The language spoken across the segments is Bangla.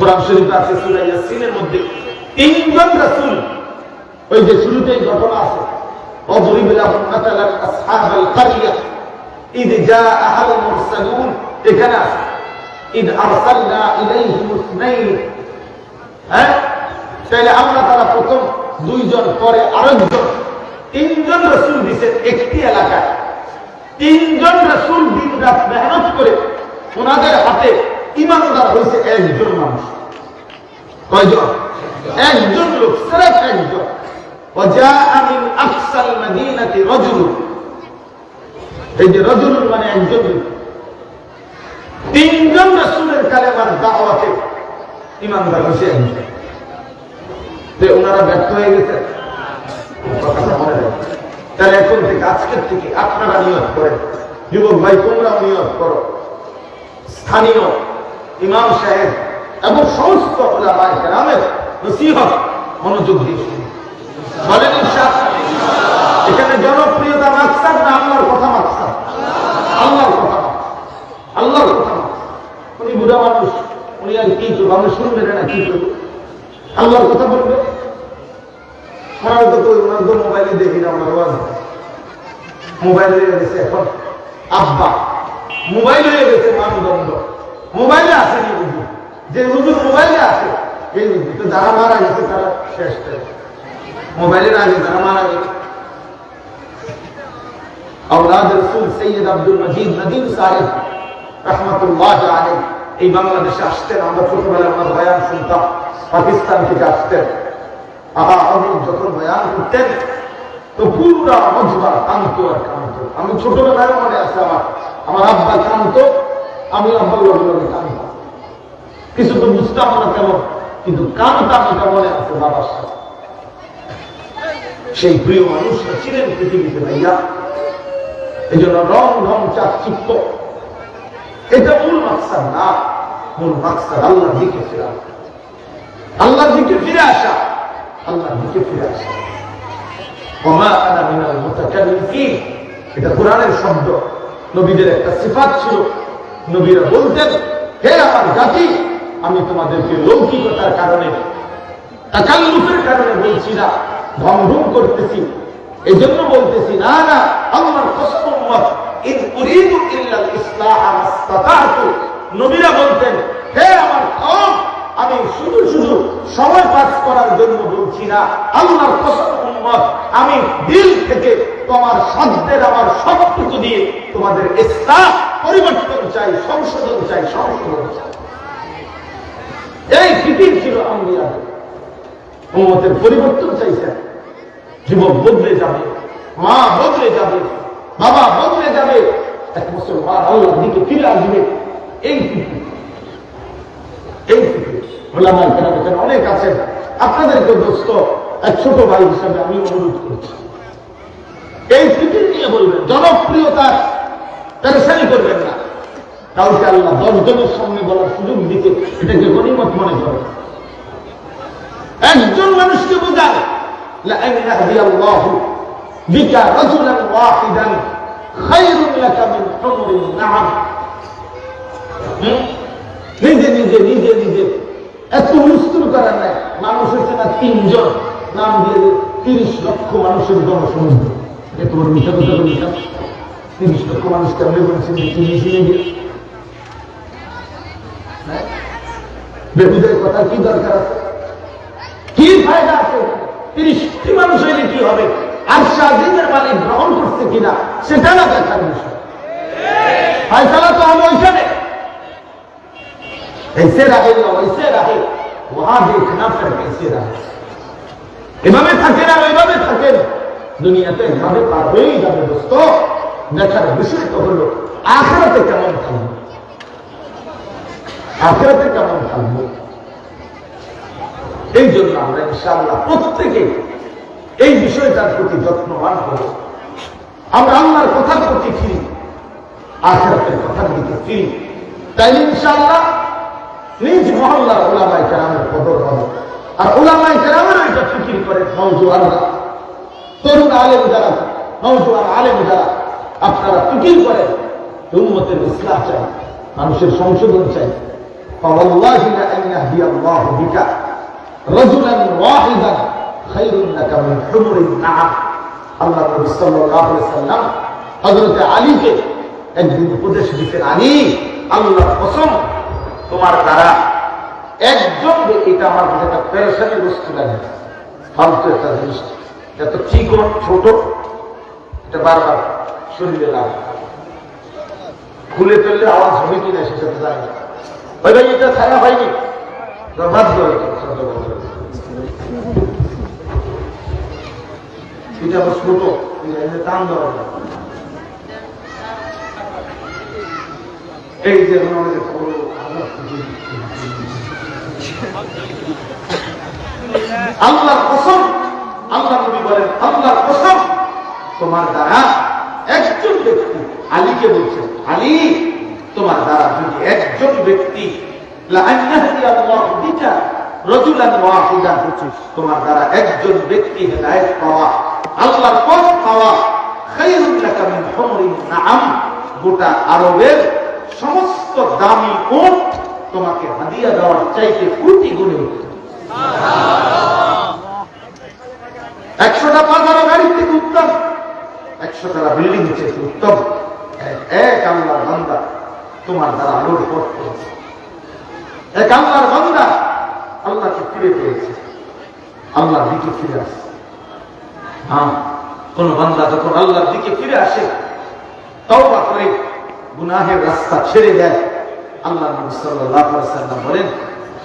কোরআন শরীফ আছে, সুরা ইয়াসিনের মধ্যে। তিনজন রাসূল, ওই যে শুরুতেই ঘটনা আছে অদরিব লাহুম মাতালান আসহাবাল কারিয়া, ইদ জাআহাল মুরসালুন, এখানে আছে, ইদ আরসালনা ইলাইহিম ইসনাইন হ্যাঁ? তাহলে আমরা তারা প্রথম দুইজন, পরে আরেকজন। তিনজন রাসূল দিবেন একটি এলাকায়। তিনজন রাসূল দিন রাত মেহনত করে ওনাদের হাতে ইমানদার হয়েছে একজন মানুষ। কয়জন? একজন লোক, সেরেফ একজন। যে মানে ওনারা ব্যর্থ এখন থেকে, আজকের থেকে আপনারা নিয়োগ করেন। যুবক ভাই, তোমরাও নিয়োগ করো। স্থানীয় ইমাম সাহেব এবং সমস্ত নসিহত মনোযোগ দিয়ে। এখানে জনপ্রিয়তা মাকসাদ না আল্লাহর কথা মাকসাদ? আল্লাহর কথা আল্লাহর কথা উনি বুড়া মানুষ, উনি আর কি করব আমরা শুনবেন না কি করব? আল্লাহর কথা বলবে? আমরা তো ওনার তো মোবাইলে দেখি না আমার ওয়াজ মোবাইল হয়ে গেছে এখন। আব্বা, মোবাইল হয়ে গেছে মানদণ্ড। মোবাইলে আছে নি বুঝি যে হুজুর মোবাইলে আছে, এই তো যারা মারা গেছে, তারা শেষ মোবাইলের আগে যারা মারা গেছে। এই বাংলাদেশে আসতেন, আমরা ছোটবেলায় আমার বয়ান শুনতাম, পাকিস্তান থেকে আসতেন। আহা বয়ান করতেন, তো পুরা মজবা কান্ত আর আমি ছোটবেলায় মনে আছে আমার আমার আব্বা কান্ত আমি আব্বার লগে লগে কিছু তো বুঝতাম না কেমন কিন্তু কানতাম এটা মনে আছে বাবার সাথে। সেই প্রিয় মানুষরা ছিলেন পৃথিবীতে ভাইয়া। এই জন্য রং রং চাকচিক্য। এটা মূল মাকসাদ না, মূল মাকসাদ আল্লাহর দিকে ফিরে আসা। দিকে ফিরে আসা, আল্লাহর দিকে ফিরে আসা। ওমা আনা মিনাল মুতাকাল্লিফিন। এটা কোরআনের শব্দ। নবীদের একটা সিফাত ছিল। নবীরা বলতেন, হে আমার জাতি, আমি তোমাদেরকে লৌকিকতার কারণে, তাকাল্লুফের কারণে বলছি না ধমধম করতেছি। এই জন্য বলতেছি, না না, আল্লাহর কসম উম্মত, ইন উরিদু ইল্লাল ইসলাহ মাস্তাতাতু। নবীরা বলতেন আমার আমি শুধু শুধু সময় করার জন্য বলছি না আমি দিল থেকে তোমার সাধ্যের আমার সবটুকু দিয়ে তোমাদের ইসলাম পরিবর্তন চাই, সংশোধন চাই সংশোধন চাই। এই ফিকির ছিল আম্বিয়া উম্মতের পরিবর্তন চাইছেন যুবক বদলে যাবে, মা বদলে যাবে, বাবা বদলে যাবে, এক মুসলমান আল্লাহর দিকে ফিরে আসবে। এই অনেক আছেন। আপনাদেরকে দোস্ত, এক ছোট ভাই হিসাবে আমি অনুরোধ করছি। এই স্মৃতি নিয়ে বলবেন, জনপ্রিয়তা পেরেশানি করবেন না। কাউকে আল্লাহ দশজনের সামনে বলার সুযোগ দিতে এটাকে গণিমত মনে করে। একজন মানুষকে বোঝায় তিরিশ লক্ষ মানুষের জনসমুদ্র এত বড় মিথ্যা কথা বলতাম তিরিশ লক্ষ মানুষ কেমনে বলেছেন যে তিনি ছিলেন যে হ্যাঁ? বেহুদের কথা কি দরকার আছে কি ফায়দা আছে তিরিশটি মানুষ হইলে কি হবে আর স্বাধীনের মালিক গ্রহণ করছে কিনা সেটা না দেখার বিষয় ফায়সালা তো হবে ওইখানে ऐसे रहे या वैसे रहे वहां देखना फिर कैसे रहे এভাবে থাকে না ওইভাবে থাকেন দুনিয়াতে এভাবে হয়েই যাবে দোস্ত। দেখার বিষয় তো হলো, আখেরাতে কেমন থাকবে আখেরাতে কেমন থাকবে এই জন্য আমরা ইনশাআল্লাহ প্রত্যেকে এই বিষয়টার প্রতি যত্নবান হব। আমরা আল্লাহর কথার প্রতি ফিরি, আখেরাতের কথার দিকে ফিরি। তাই ইনশাআল্লাহ নিজ মহল্লার ওলামাই কেরামের কদর হবে। আর ওলামাই কেরামেরও এটা ফিকির করে নৌজোয়ানরা তরুণ আলেম যারা নজওয়ান আলেম যারা, আপনারা টুকিল করেন উন্মতের ইসলাম চাই, মানুষের সংশোধন চাই। আলীকে একদিন উপদেশ দিচ্ছেন আলী আল্লাহ কসম, তোমার দ্বারা একজন ব্যক্তিটা আমার একটা পেরেশানি বস্তু লাগে ফালতু একটা জিনিস এত চিকন, ছোট, এটা বারবার শরীরে লাগে খুলে ফেললে আওয়াজ হবে কিনা সেটা জানি না। ওই ভাই, এটা ছায়া হয়নি? কসম আল্লাহ নবী বলেন আল্লাহর কসম তোমার দ্বারা একজন ব্যক্তি, আলীকে বলছেন, আলী, তোমার দ্বারা যদি একজন ব্যক্তি তোমার দ্বারা একজন ব্যক্তি হেদায়ত পাওয়া পথ পাওয়া গোটা আরবের সমস্ত দামি কোন তোমাকে হাদিয়া দেওয়ার চাইতে কোটি গুণে একশোটা পাঁচ আরও গাড়ির থেকে উত্তম। একশোটা বিল্ডিং থেকে উত্তম। এক- আল্লাহর বান্দা তোমার দ্বারা আলোর পথ করেছে এক আল্লাহর বান্দা আল্লাহকে ফিরে পেয়েছে। আল্লাহর দিকে ফিরে আসে হ্যাঁ কোন বান্দা যখন আল্লাহর দিকে ফিরে আসে, তওবা করে গুনাহের রাস্তা ছেড়ে দেয়। আল্লাহ নবী সাল্লাল্লাহু আলাইহি সাল্লাম বলেন,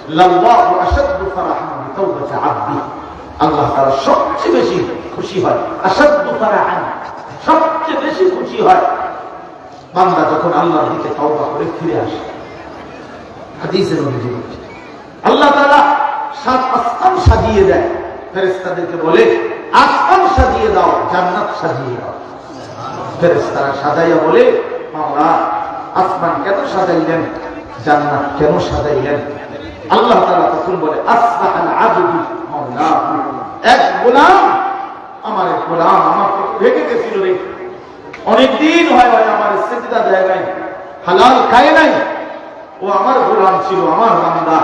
লাল্লাহু আশাদ্দু ফারাহান বিতাওবাতি আবদি। আল্লাহ তাআলা সবচেয়ে বেশি খুশি হয় আশাদ্দু ফারাহান। সবচেয়ে বেশি খুশি হয়। বান্দা যখন আল্লাহর দিকে তওবা করে ফিরে আসে, হাদিসের বলছে, আল্লাহ তাআলা সাত আসমান সাজিয়ে দেয়। ফেরেশতাদেরকে বলে, আসমান সাজিয়ে দাও, জান্নাত সাজিয়ে দাও। ফেরেশতারা সাজাইয়া বলে মাওলা আসমান কেন সাজাইলেন? জান্নাত কেন সাজাইলেন? আল্লাহ তাআলা তখন বলে, আসবাহাল আবদু মাওলা এক গোলাম, আমার এক গোলাম আমার ভেঙে গেছিল রে। অনেকদিন হয় হয় আমার সেজদা নাই। হালাল খায় নাই। ও আমার গোলাম ছিল, আমার বান্দা।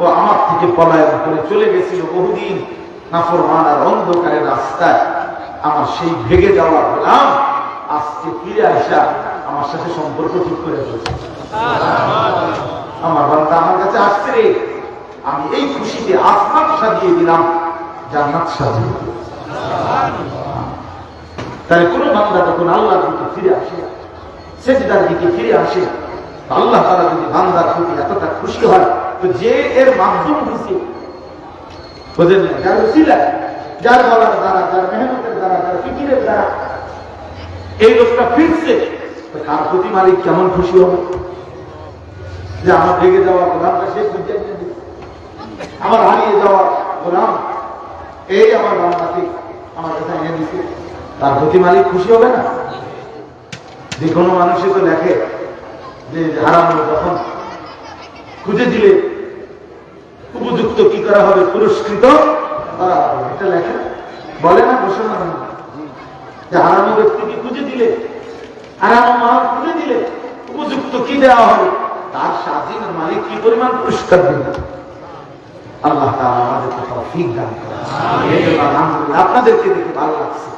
ও আমার থেকে পলায়ন করে চলে গেছিল বহুদিন। নাফরমান আর অন্ধকারের রাস্তায়। আমার সেই ভেগে যাওয়া গোলাম আজকে ফিরে আসা আমার সাথে সম্পর্ক ঠিক করে আমার বান্দা আমার কাছে আসছে রে। আমি এই খুশিতে আসমান সাজিয়ে দিলাম, জান্নাত সাজিয়ে দিলাম। তাই কোনো বান্দা যখন আল্লাহর দিকে ফিরে আসে, সেজদার দিকে ফিরে আসে, আল্লাহ তারা যদি বান্দার প্রতি এতটা খুশি হয়, তো যে এর মাধ্যম হয়েছে বোঝেন যার উসিলা, যার বলার দ্বারা, যার মেহনতের দ্বারা, যার ফিকিরের দ্বারা এই লোকটা ফিরছে প্রতি মালিক কেমন খুশি হবে? যে আমার ভেঙে যাওয়া গোলামটা সে আমার হারিয়ে যাওয়া গোলাম, এই আমার বান্দাকে আমার কাছে এনে দিছে। তার প্রতি মালিক খুশি হবে না? যে কোনো মানুষই তো লেখে যে হারানো যখন খুঁজে দিলে উপযুক্ত কি করা হবে পুরস্কৃত করা হবে। এটা লেখে বলে না মুসলমান। যে হারানো ব্যক্তিকে খুঁজে দিলে হারানো মাল খুঁজে দিলে উপযুক্ত কি দেওয়া হবে? তার স্বাধীন মালিক কি পরিমাণ পুরস্কার দিবে? আল্লাহ দান আলহামদুলিল্লাহ। আপনাদেরকে দেখে ভালো লাগছে।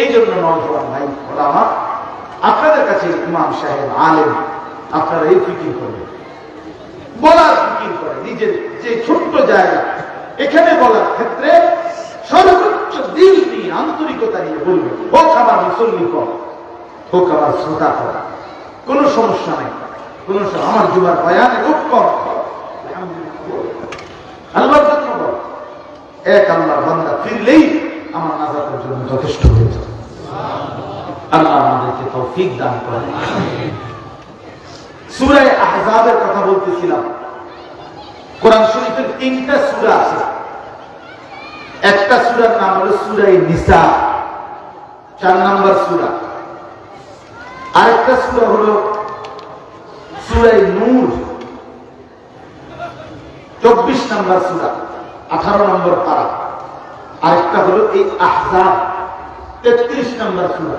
এই জন্য নজওয়ান ভাই ওলামা আপনাদের কাছে ইমাম সাহেব আলেম, আপনারা এই ফিকির করবেন বলার ফিকির করে নিজের যে ছোট্ট জায়গা এখানে বলার ক্ষেত্রে সর্বোচ্চ দিল নিয়ে, আন্তরিকতা নিয়ে বলবেন, হোক আমার মুসল্লি কর হোক আমার শ্রোতা কর কোনো সমস্যা নেই, কোন আমার জুমার বয়ানে খুব কম। আল্লাহর জন্য। এক আল্লাহর বান্দা ফিরলেই আমার জন্য যথেষ্ট হয়ে যাবে আল্লাহ আমাদেরকে তৌফিক দান করে সূরা আহজাবের কথা বলতেছিলাম। কোরআন শরীফের তিনটা সূরা আছে। একটা সূরার নাম হলো সূরা নিসা। চার নাম্বার সূরা। আরেকটা সূরা হলো সূরা নূর। চব্বিশ নাম্বার সুরা, আঠারো নম্বর পারা। আরেকটা হলো এই আহজাব, তেত্রিশ নাম্বার সূরা।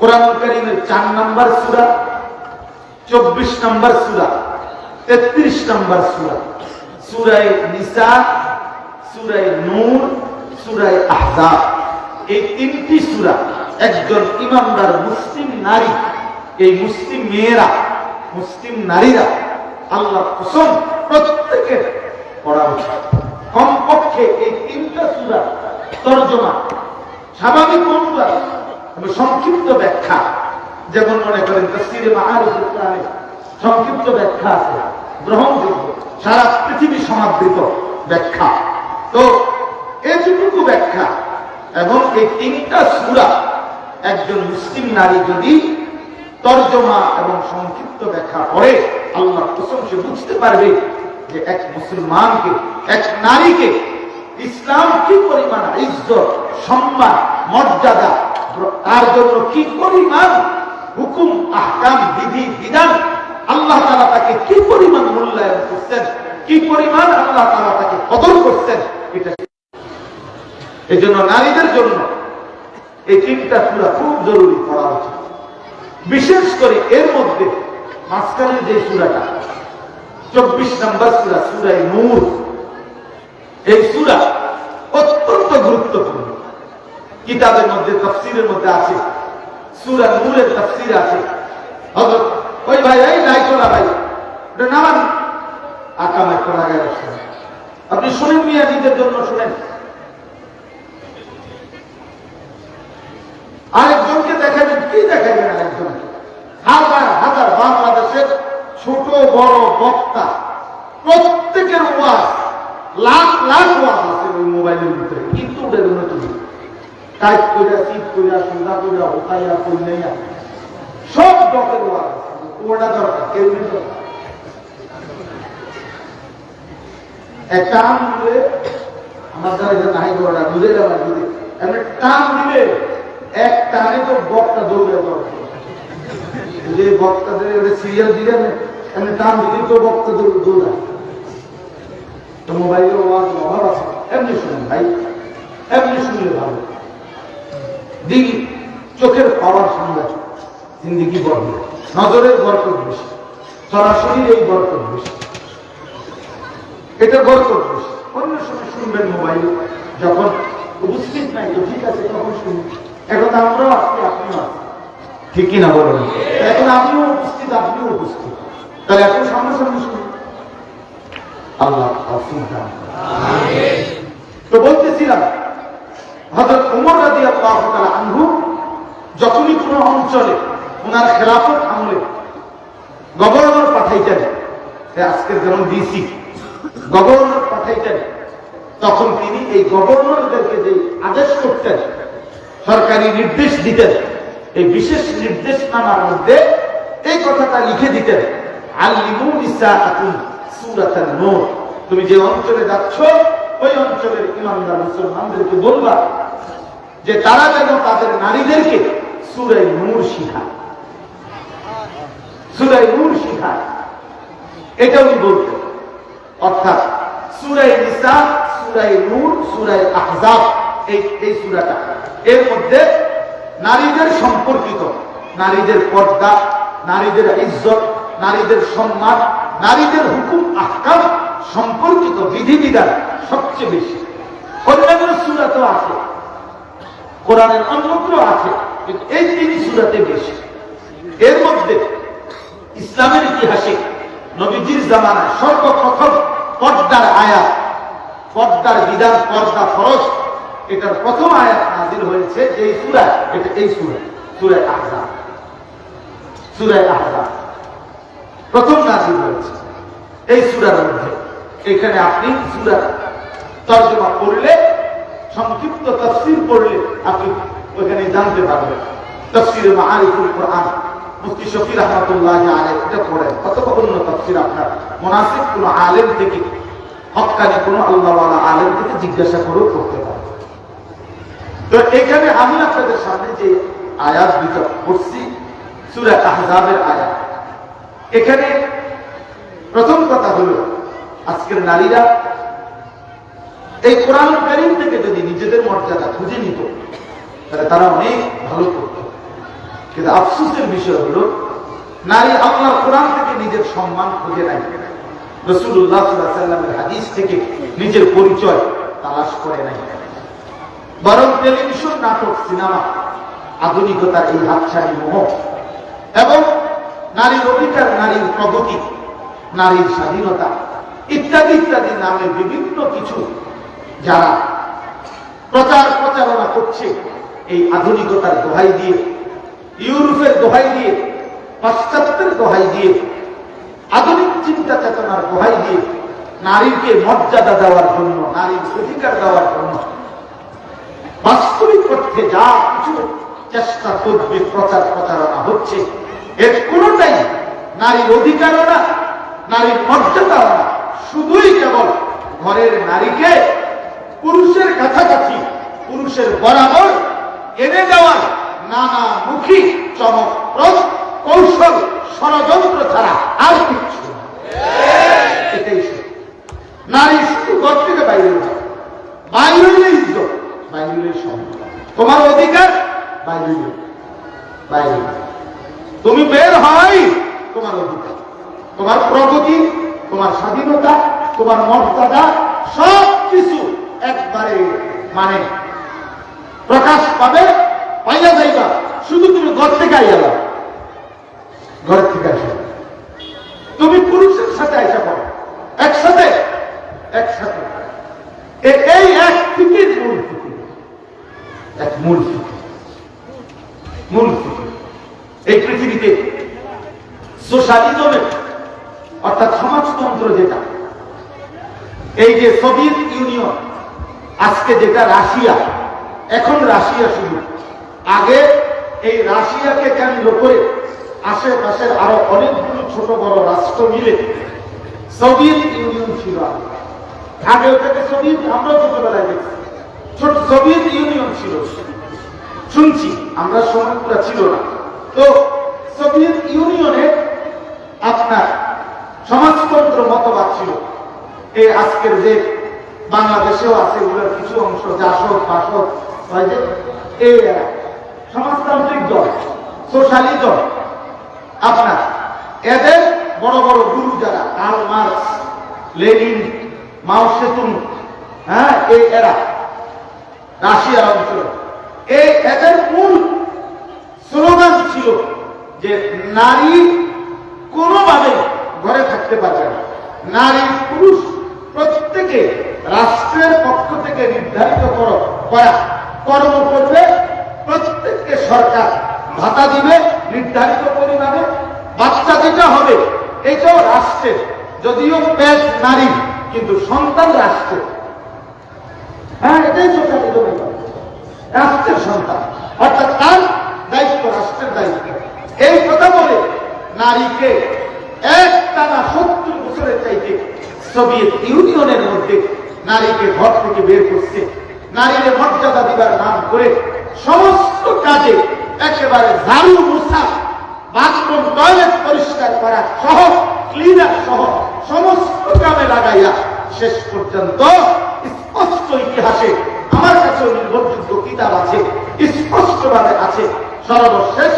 কোরআন করিমের চার নাম্বার সূরা, চব্বিশ নম্বর সুরা, তেত্রিশ নম্বর সুরা। সুরায় নিসা, সুরায় নূর, সুরায় আহজাব। এই তিনটি সুরা একজন ইমানদার মুসলিম নারী, এই মুসলিম মেয়েরা, মুসলিম নারীরা আল্লাহ কসম প্রত্যেকের পড়া উচিত। কমপক্ষে এই তিনটা সুরা তর্জমা, স্বাভাবিক অনুবাদ এবং সংক্ষিপ্ত ব্যাখ্যা, যেমন মনে করেন মাহারুফুল সংক্ষিপ্ত ব্যাখ্যা আছে, গ্রহণযোগ্য, সারা পৃথিবী সমাদৃত ব্যাখ্যা। তো এতটুকু ব্যাখ্যা, এবং এই তিনটা সুরা একজন মুসলিম নারী যদি তর্জমা এবং সংক্ষিপ্ত ব্যাখ্যা করে আল্লাহ কসম সে বুঝতে পারবে যে এক মুসলমানকে, এক নারীকে ইসলাম কি পরিমাণ ইজ্জত, সম্মান, মর্যাদা, তার জন্য কি পরিমাণ হুকুম, আহকাম, বিধি, বিধান আল্লাহ তারা তাকে কি পরিমাণ মূল্যায়ন করছেন, কি পরিমাণ আল্লাহ তারা তাকে কদর করছেন, এটা এই জন্য নারীদের জন্য এই তিনটা সুরা খুব জরুরি পড়া উচিত। বিশেষ করে এর মধ্যে মাঝখানের যে সুরাটা চব্বিশ নম্বর সুরা সুরাই নূর। এই সুরা অত্যন্ত গুরুত্বপূর্ণ। কিতাবের মধ্যে, তফসিরের মধ্যে আছে। সুরা নূরের তফসির আছে। ওই ভাই, এই নাই চলা ভাই, ওটা নামান আকাম একটা লাগাই রাখছেন আপনি শুনেন মিয়া নিজের জন্য, শুনেন। আরেকজনকে দেখাবেন কি দেখাবেন আরেকজনকে? হাজার হাজার বাংলাদেশের ছোট, বড় বক্তা। প্রত্যেকের ওয়াজ, লাখ লাখ ওয়াজ আছে ওই মোবাইলের ভিতরে, কিন্তু ওদের তুমি টাইপ কইরা চিপ ওখাইয়া কইনাইয়া সব ওয়াজ ওটা দরকার, কেউ একটা দিলে, আমার দ্বারা এটা নাই করা বুঝে যাবে বুঝে এমনি টান দিলে, এক টানে তো বকটা দৌড়ে যে বক্তাদের সিরিয়াল দিলেন দিলে তো বক্তা মোবাইলের ওয়াজ অভাব আছে। এমনি শুনেন ভাই এমনি শুনলে ভালো। দিল চোখের পাওয়ার সঙ্গে জিন্দিগি বড় নজরের বরকত বেশি। সরাসরি এই বরকত বেশি। এটা বরকত বেশি। অন্য সময় শুনবেন মোবাইল। যখন উপস্থিত নাই তো ঠিক আছে তখন শুনুন এখন আমরাও আসছি আপনিও আসছি ঠিক কিনা বলুন। এখন আপনিও উপস্থিত আপনিও উপস্থিত। তাহলে এখন সামনাসামনি শুনুন। আল্লাহ। তো বলতেছিলাম হযরত ওমর রাদিয়াল্লাহু তাআলা আনহু যখনই কোনো অঞ্চলে ওনার খেলাফত আমলে গভর্নর পাঠাইতেন সে আজকের যেমন ডিসি গভর্নর পাঠাইতেন তখন তিনি এই গভর্নরদেরকে যে আদেশ করতেন সরকারি নির্দেশ দিতেন এই বিশেষ নির্দেশনামার মধ্যে এই কথাটা লিখে দিতেন। তুমি যে অঞ্চলে যাচ্ছ, ওই অঞ্চলের ইমানদার মুসলমানদেরকে বলবা যে তারা যেন তাদের নারীদেরকে সুরাই নূর শিখায়। সুরাই নূর শিখায়। এটা উনি বলতেন। অর্থাৎ সুরাই নিসা সুরাই নূর সুরাই আহজাব, এই এই সুরাটা। এর মধ্যে নারীদের সম্পর্কিত, নারীদের পর্দা, নারীদের ইজ্জত নারীদের সম্মান, নারীদের হুকুম, আহকাম সম্পর্কিত বিধিবিধান সবচেয়ে বেশি। অন্যান্য সুরাতে আছে, কোরআনের অন্যত্র আছে, কিন্তু এই তিনই সুরাতে বেশি। এর মধ্যে ইসলামের ইতিহাসে নবীজির জামানায় সর্বপ্রথম পর্দার আয়াত, পর্দার বিধান, পর্দা ফরজ, এটার প্রথম আয়াত নাজিল হয়েছে যে এই সুরা, এটা এই সুরা, সুরায় আহজাব। সুরায় আহজাব। প্রথম নাজিল হয়েছে। এই সুরার মধ্যে। এখানে আপনি সুরা তর্জমা করলে সংক্ষিপ্ত তফসির পড়লে আপনি ওখানে জানতে পারবেন। তফসিরে মাআরিফুল কোরআন, মুফতি শফি রহমাতুল্লাহ আলাইহি, এটা পড়েন। অথবা অন্য তফসির আপনার? মুনাসিব কোনো আলেম থেকে, হক্কানি কোনো আল্লাহওয়ালা আলেম থেকে জিজ্ঞাসা করেও করতে পারেন। তো এখানে আমি আপনাদের সামনে যে আয়াত দুটো পড়ছি, সূরা আহজাবের আয়াত এখানে প্রথম কথা হলো, আজকের নারীরা এই কোরআন কারিম থেকে যদি নিজেদের মর্যাদা খুঁজে নিত, তাহলে তারা অনেক ভালো করত। কিন্তু আফসোসের বিষয় হলো, নারী আল্লাহ কোরআন থেকে নিজের সম্মান খুঁজে নেয়। রসুল্লাহ সাল্লামের হাদিস থেকে নিজের পরিচয় তালাশ করে নাই বরং টেলিভিশন, নাটক, সিনেমা, আধুনিকতার এই হাতছানি মোহ এবং নারীর অধিকার, নারীর প্রগতি, নারীর স্বাধীনতা ইত্যাদি ইত্যাদি নামে বিভিন্ন কিছু যারা প্রচার প্রচারণা করছে এই আধুনিকতার দোহাই দিয়ে, ইউরোপের দোহাই দিয়ে, পাশ্চাত্যের দোহাই দিয়ে, আধুনিক চিন্তা চেতনার দোহাই দিয়ে নারীকে মর্যাদা দেওয়ার জন্য, নারীর অধিকার দেওয়ার জন্য বাস্তবিক অর্থে যা কিছু চেষ্টা করবে, প্রচার প্রচারণা হচ্ছে এর কোনটাই নারীর অধিকারও না, নারীর মর্যাদাও না শুধুই কেবল ঘরের নারীকে পুরুষের কাছাকাছি, পুরুষের বরাবর এনে দেওয়ার নানামুখী চমকপ্রদ কৌশল, ষড়যন্ত্র ছাড়া আর কিচ্ছু না। এটাই নারী শুধু ঘর থেকে বাইরে বাইরে ইজ্জত বাইরে সম্মান তোমার অধিকার বাইরে বাইরে। তুমি বের হয় তোমার অধিকার। তোমার প্রগতি, তোমার স্বাধীনতা, তোমার মর্যাদা সব কিছু একবারে মানে প্রকাশ পাবে, পাইয়া যাইবা। শুধু তুমি ঘর থেকে আইয়া ঘর থেকে আসো। তুমি পুরুষের সাথে আইসা করো একসাথে একসাথে। এই এক ফিকির মূল এক মূল মূল ফিকির। এই পৃথিবীতে সোশ্যালিজমের অর্থাৎ সমাজতন্ত্র যেটা, এই যে সোভিয়েত ইউনিয়ন, আজকে যেটা রাশিয়া, এখন রাশিয়া শুরু আগে এই রাশিয়াকে কেন্দ্র করে আশেপাশের আরও অনেকগুলো ছোট বড় রাষ্ট্র মিলে সোভিয়েত ইউনিয়ন ছিল। আগে। ওটাকে সোভিয়েত আমরা ছোটবেলায় দেখছি। ছোট সোভিয়েত ইউনিয়ন ছিল। শুনছি, আমরা সময়টা ছিল না। তো সোভিয়েত ইউনিয়নে আপনার সমাজতন্ত্র মতবাদ ছিল। এই আজকের যে বাংলাদেশেও আছে, এগুলোর কিছু অংশ জাসদ, বাসদ, হয় যে এই সমাজতান্ত্রিক দল, সোশ্যালিজম। আপনার এদের বড় বড় গুরু যারা Karl Marx, Lenin, Mao Tsetung হ্যাঁ এই এরা, রাশিয়ার অঞ্চল। এই এদের মূল স্লোগান ছিল যে নারী কোনোভাবে ঘরে থাকতে পারবে না। নারী পুরুষ প্রত্যেকে রাষ্ট্রের পক্ষ থেকে নির্ধারিত করা কর্ম করবে, প্রত্যেককে সরকার ভাতা দিবে, নির্ধারিত পরিমাণে বাচ্চা যেটা হবে, এটাও রাষ্ট্রের, যদিও পেট নারী, কিন্তু সন্তান রাষ্ট্রের। হ্যাঁ এটাই সোশ্যালিজম রাষ্ট্রের সন্তান। অর্থাৎ তার দায়িত্ব রাষ্ট্রের দায়িত্ব এই কথা বলে নারীকে এক টানা সত্তর বছরের চাইতে সোভিয়েত ইউনিয়নের মধ্যে নারীকে ঘর থেকে বের করছে। নারীকে মর্যাদা দিবার নাম করে সমস্ত কাজে একেবারে ঝাড়ু মুসা বাথরুম, টয়লেট পরিষ্কার করা সহ, ক্লিনার সহ সমস্ত কামে লাগাইয়া শেষ পর্যন্ত স্পষ্ট ইতিহাসে আমার কাছে নির্ভরযোগ্য কিতাব আছে, স্পষ্টভাবে আছে, সর্বশেষ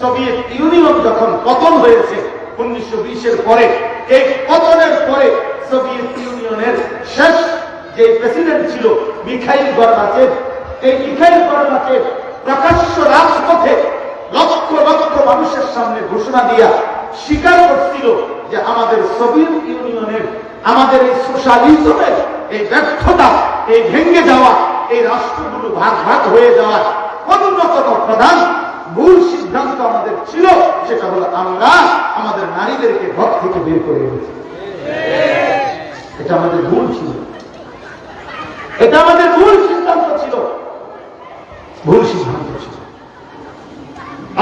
সোভিয়েত ইউনিয়ন যখন পতন হয়েছে, উনিশশো বিশের পরে, এই পতনের পরে সোভিয়েত ইউনিয়নের শেষ যে প্রেসিডেন্ট ছিল মিখাইল গরবাচেভ এই মিখাইল গরবাচেভ প্রকাশ্য রাজপথে লক্ষ লক্ষ মানুষের সামনে ঘোষণা দিয়া স্বীকার করছিল যে আমাদের সোভিয়েত ইউনিয়নের, আমাদের এই সোশ্যালিজমের এই ব্যর্থতা, এই ভেঙে যাওয়া, এই রাষ্ট্রগুলো ভাগ ভাগ হয়ে যাওয়ার অন্যতম প্রধান ভুল সিদ্ধান্ত আমাদের ছিল, সেটা হলো আমরা আমাদের নারীদেরকে ঘর থেকে বের করে এনেছি। এটা আমাদের ভুল ছিল। এটা আমাদের ভুল সিদ্ধান্ত ছিল। ভুল সিদ্ধান্ত ছিল।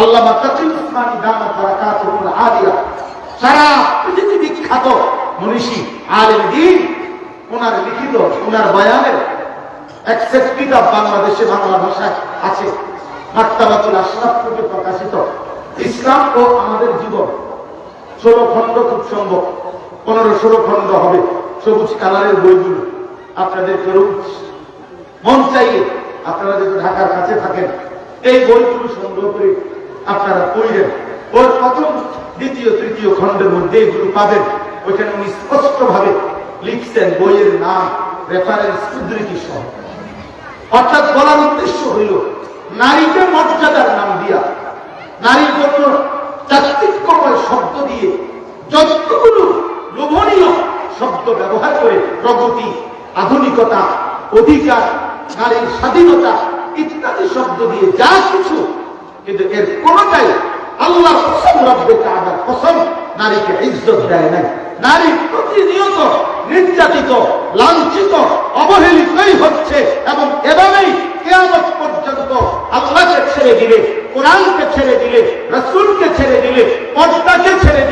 আল্লামা তাকিল উসমানী দামাত বারাকাতুহুল আলিয়া, সারা পৃথিবী বিখ্যাত মনীষী, আলেম দিন, ওনার লিখিত, ওনার বয়ানের একসেপ্ট কিতাব বাংলাদেশে বাংলা ভাষায় আছে। আশরাফ থেকে প্রকাশিত। ইসলাম ও আমাদের জীবন। ষোলো খণ্ড খুব সম্ভব। পনেরো, ষোলো খণ্ড হবে। সবুজ কালারের বইগুলো আপনাদের কেউ মন চাইলে আপনারা যদি ঢাকার কাছে থাকেন, এই বইগুলো সংগ্রহ করে আপনারা পড়বেন। ওর প্রথম, দ্বিতীয়, তৃতীয় খণ্ডের মধ্যে এগুলো পাবেন। ওইখানে উনি স্পষ্ট ভাবে লিখছেন বইয়ের নাম রেফারেন্স উদ্ধৃতি সহ। অর্থাৎ বলার উদ্দেশ্য হইল নারীকে মর্যাদার নাম দিয়া, নারীর জন্য চাকচিক্যময় শব্দ দিয়ে যতগুলো লোভনীয় শব্দ ব্যবহার করে প্রগতি, আধুনিকতা, অধিকার, নারীর স্বাধীনতা ইত্যাদি শব্দ দিয়ে যা কিছু, কিন্তু এর কোনটাই আল্লাহ নারীকে ইজ্জত দেয় নাই। নারী প্রতিনিয়ত নির্যাতিত, লাঞ্ছিত, অবহেলিতই হচ্ছে এবং এভাবেই কেয়ামত পর্যন্ত আল্লাহকে ছেড়ে দিলে কোরআনকে ছেড়ে দিলে রসুলকে ছেড়ে দিলে পর্দাকে ছেড়ে